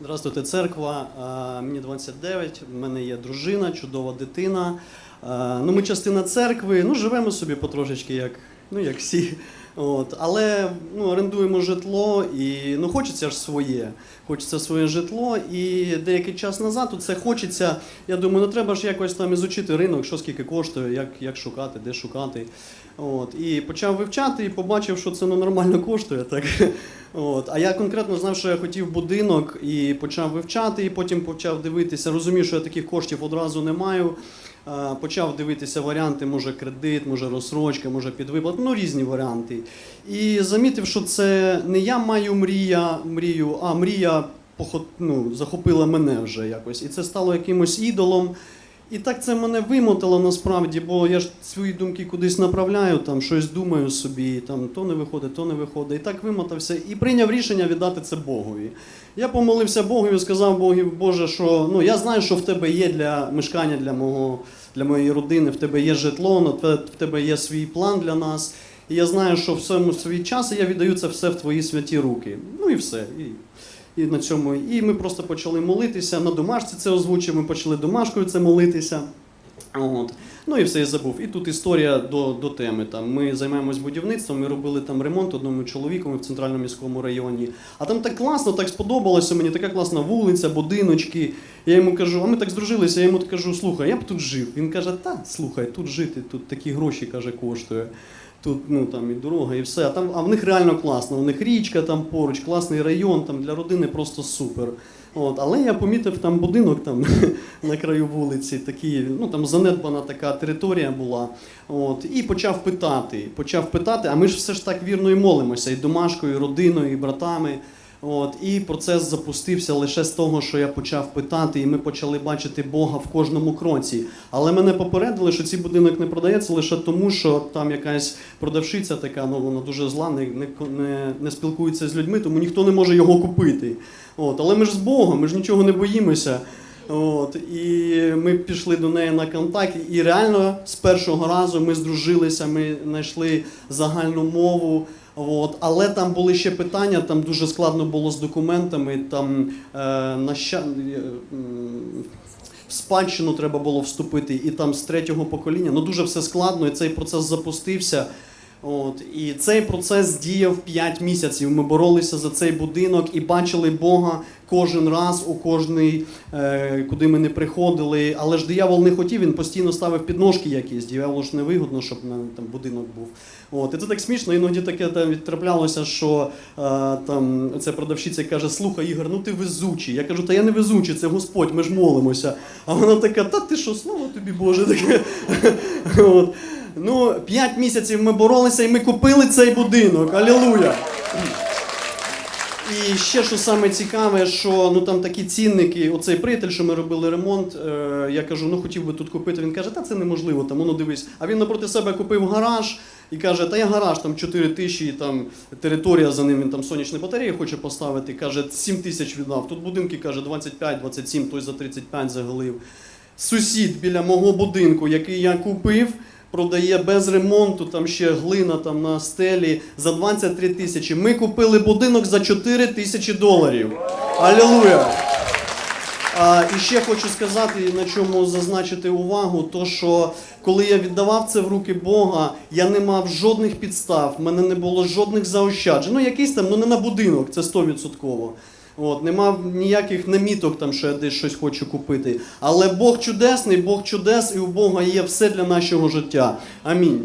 Здравствуйте, церква. Мені 29, в мене є дружина, чудова дитина. Ну, ми частина церкви, ну, живемо собі потрошечки, як, ну, як всі. От. Але ну, орендуємо житло і ну, хочеться ж своє. Хочеться своє житло. І деякий час назад це хочеться. Я думаю, ну треба ж якось там ізучити ринок, що скільки коштує, як, як шукати, де шукати. От. І почав вивчати і побачив, що це ну, нормально коштує. Так. От. А я конкретно знав, що я хотів будинок і почав вивчати, і потім почав дивитися. Розумів, що я таких коштів одразу не маю. Е, Почав дивитися варіанти, може кредит, може розсрочка, може підвиплат, ну різні варіанти. І замітив, що це не я маю мрія, мрію, а мрія ну, захопила мене вже якось. І це стало якимось ідолом. І так це мене вимотало насправді, бо я ж свої думки кудись направляю, там щось думаю собі, там то не виходить, то не виходить. І так вимотався і прийняв рішення віддати це Богові. Я помолився Богові, сказав Богові, Боже, що ну я знаю, що в тебе є для мешкання для мого для моєї родини, в тебе є житло, в тебе є свій план для нас. І я знаю, що в своєму свій час і я віддаю це все в твої святі руки. Ну і все. І і на цьому. І ми просто почали молитися. На домашці це озвучив, ми почали домашкою це молитися. От. Ну і все, я забув. І тут історія до, до теми. Там ми займаємось будівництвом, ми робили там ремонт одному чоловіку в центральному міському районі. А там так класно, так сподобалося мені, така класна вулиця, будиночки. Я йому кажу, а ми так здружилися, я йому кажу, слухай, я б тут жив. Він каже, та слухай, тут жити, тут такі гроші каже, коштує. Тут ну там і дорога, і все. А там а в них реально класно. У них річка там поруч, класний район, там для родини просто супер. От, але я помітив там будинок там на краю вулиці, такий, ну там занедбана така територія була. От, і почав питати. Почав питати, а ми ж все ж так вірно і молимося, і домашкою, і родиною, і братами. От, і процес запустився лише з того, що я почав питати, і ми почали бачити Бога в кожному кроці. Але мене попередили, що цей будинок не продається лише тому, що там якась продавщиця така, ну вона дуже зла, не, не, не, не спілкується з людьми, тому ніхто не може його купити. От, але ми ж з Богом, ми ж нічого не боїмося. От, і ми пішли до неї на контакт, і реально з першого разу ми здружилися, ми знайшли загальну мову. От, але там були ще питання, там дуже складно було з документами. Там е, наща... е, в спадщину треба було вступити, і там з третього покоління. Ну дуже все складно, і цей процес запустився. От, і цей процес діяв 5 місяців. Ми боролися за цей будинок і бачили Бога кожен раз у кожний, е, куди ми не приходили. Але ж диявол не хотів, він постійно ставив підножки якісь. Дияволу ж не вигодно, щоб там будинок був. От, і це так смішно, іноді таке там відтраплялося, що е, там ця продавщиця каже: Слухай, Ігор, ну ти везучий. Я кажу, та я не везучий, це Господь, ми ж молимося. А вона така, та ти що, слава тобі Боже, таке. Ну, п'ять місяців ми боролися і ми купили цей будинок. Алілуя! І ще що саме цікаве, що ну там такі цінники, оцей приятель, що ми робили ремонт, е, я кажу, ну хотів би тут купити. Він каже, та це неможливо, там ну дивись. А він напроти себе купив гараж і каже, та я гараж там 4 тисячі, там територія за ним, він там сонячні батареї хоче поставити. Каже, 7 тисяч віддав. Тут будинки каже 25-27, той за 35 заголив. Сусід біля мого будинку, який я купив, продає без ремонту, там ще глина там на стелі за 23 тисячі. Ми купили будинок за 4 тисячі доларів. Алілуя! А, і ще хочу сказати, на чому зазначити увагу, то що коли я віддавав це в руки Бога, я не мав жодних підстав, в мене не було жодних заощаджень. Ну, якийсь там, ну не на будинок, це 100%. От, Нема ніяких наміток, там, що я десь щось хочу купити. Але Бог чудесний, Бог чудес, і у Бога є все для нашого життя. Амінь.